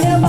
am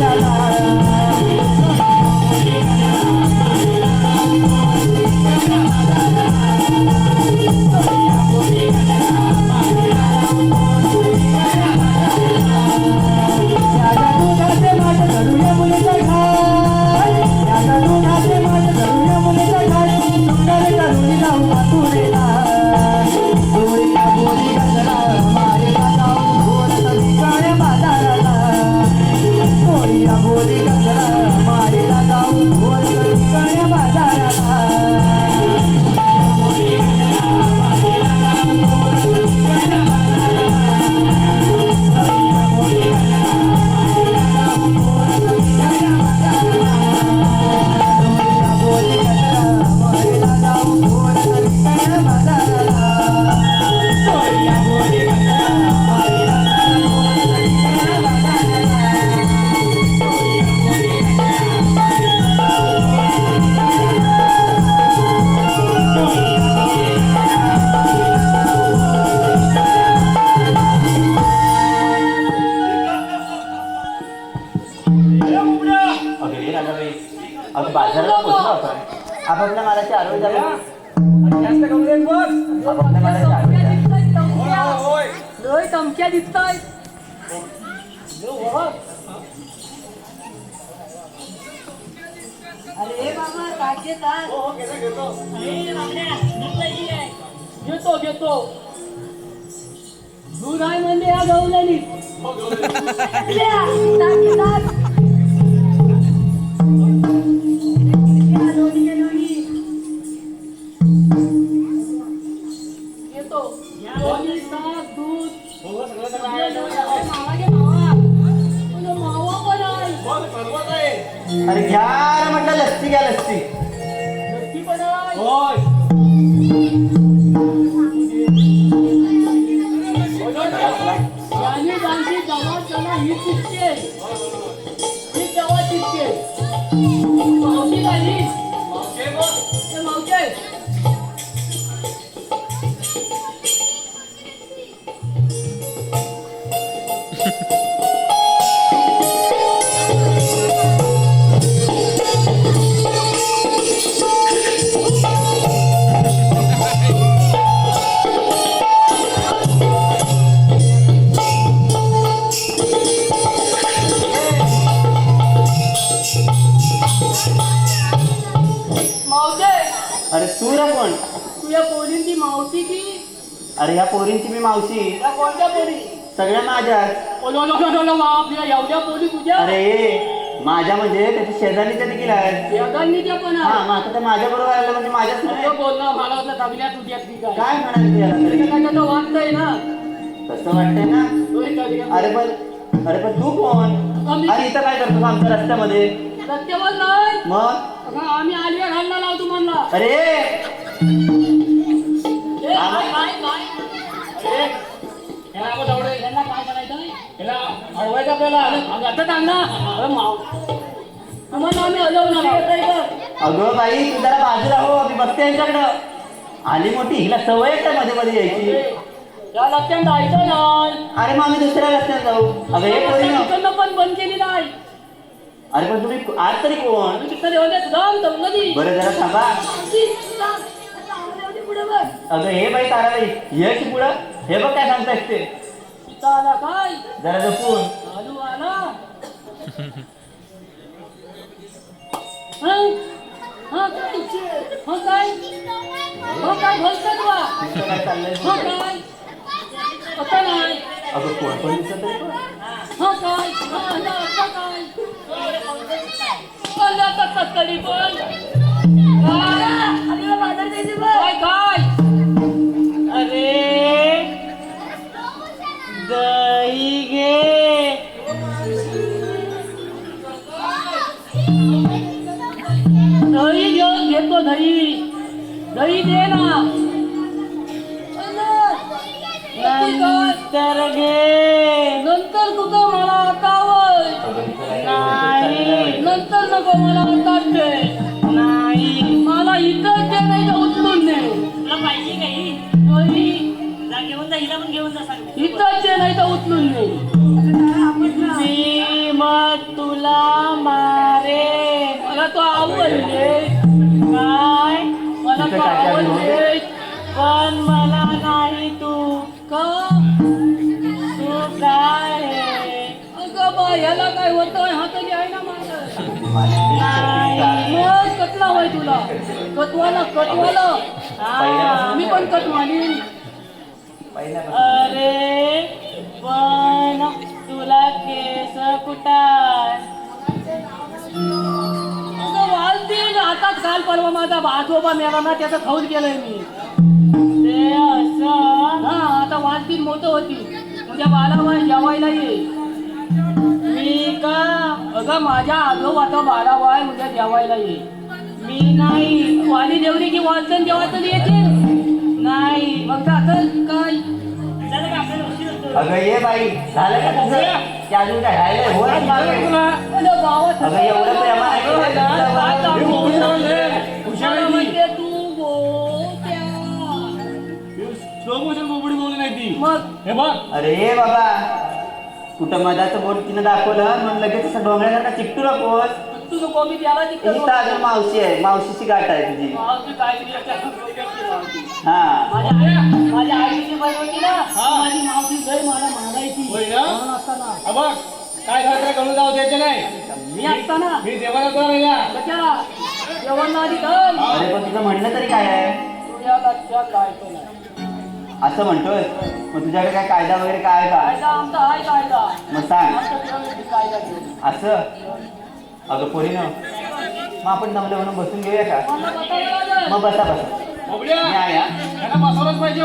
अगे आपण आपापल्या मालाची आरोग्य झाली आपापल्या मालाची आरोग्य झाली लय धमक्या दिसताय अरे बाबा काय घेतात घेतो घेतो दूध आहे म्हणजे या गवल्यानी येतो गावात चला ही चिठ्ठी ही अरे ह्या पोरींची मी मावशी. त्या कोणत्या पोरी? सगळ्या माझ्या. ओलो लो लो लो आपल्या एवढ्या पोरी तुझ्या? अरे माझ्या म्हणजे त्याच्या शेजारीच्या देखील आहेत जगांनीच्या पण हा आहे मग आता ते माझ्या बरोबर आलं म्हणजे माझ्याच नाही तुझं बोलणं मला वाटलं दबल्या तुझ्यात की काय. काय म्हणाले तू याला? तरी? काय त्याचं वाटतंय ना? तसं वाटतंय ना? तू अरे पण अरे पण तू कोण? अरे इथं काय करतो आमच्या रस्त्यामध्ये? नाही. मग? अगं, आम्ही आलव्या लावतो म्हणला. अरे याला हलवायचं आपल्याला आता ना आम्ही. अगं बाई तू जरा बाजूला हो मी बघते यांच्याकडं. आली मोठी हिला सवय आहे का मध्ये मध्ये यायची? या लक्षात जायचं नाही. अरे मग आम्ही दुसऱ्या रस्त्यात जाऊ. अगं हे पोरी ना पण बंद केली नाही. अरे पण तुम्ही आज तरी कोण? जाम जमलं बरं जरा थांबा. बघ अगं हे बाई ताराबाई यश पुढं. हे बघ काय सांगतायत ते. सीता आला काय जरा जपून आलू आला. हं? हं काय? हं काय? हं काय तुमचं काय चाललंय हं काय? आता नाही. अगं कोण पण दिसत तरी कोण? हं काय? हं ना आता काय? आलं आता कस्तडी पण. काय the दे नाही तर उचलून मी मग तुला मारे. मला तो आवडले. काय? मला तो आवडले. पण मला नाही तू. का? तू काय? अगं बा याला काय होतंय हा तरी आहे ना माझं. मग कटला होय तुला. कटवाला कटवाला. मी पण कटवाली. अरे पण तुला केस कुठाय? अगं वालतील आता काल परवा माझा आजोबा मेला ना त्याचं खाऊन गेलंय मी. ते असं हा आता वालतील मोठं होती उद्या बालाबाई जेवायला ये. मी का अगं माझ्या आजोबाचा बालाबाई उद्या जेवायला ये. मी नाही वाली देवरी की वाचन जेवायचं येते? नाही मग आता काय? झालं का आपल्याला उशीर होतो अगं ये बाई झालं का तुझं? ते अजून काय राहिलंय? हो ना मागे. अगं गावात अगं एवढं प्रेम आहे का? काय तुझ्यावर? चालू? मला म्हणते तू गोट्या. स्लो मोशन बोबडी बोलली नाही ती. मग? हे बघ. अरे बाबा. कुठं मधाचं बोट तिनं दाखवलं? म्हणून लगेच असं डोंगरासारखा चिकटू नकोस. तू नको मी त्याला मावशी आहे मावशीची गाठ आहे तुझी. मावशी काय त्या. हा. माझ्या माझ्या आईची बनवली ना माझी मावशी गई मला मागायची होय ना? म्हणून असताना हा बघ काय कळून जाऊ द्यायचे नाही. मी असताना मी देवाला तुला नाही या. कशाला जेवण आधी अरे पण तुझं म्हणणं तरी काय आहे? तुझ्या लक्षात आहे. असं म्हणतोय? मग तुझ्याकडे काय कायदा वगैरे काय आहे का? कायदा आमचा आहे कायदा. मग सांग. आमच्या कायदा. असं? अगं पोरीनं मग आपण जमलं म्हणून बसून घेऊया का. मग बसा बसा मी आहे हा. पाहिजे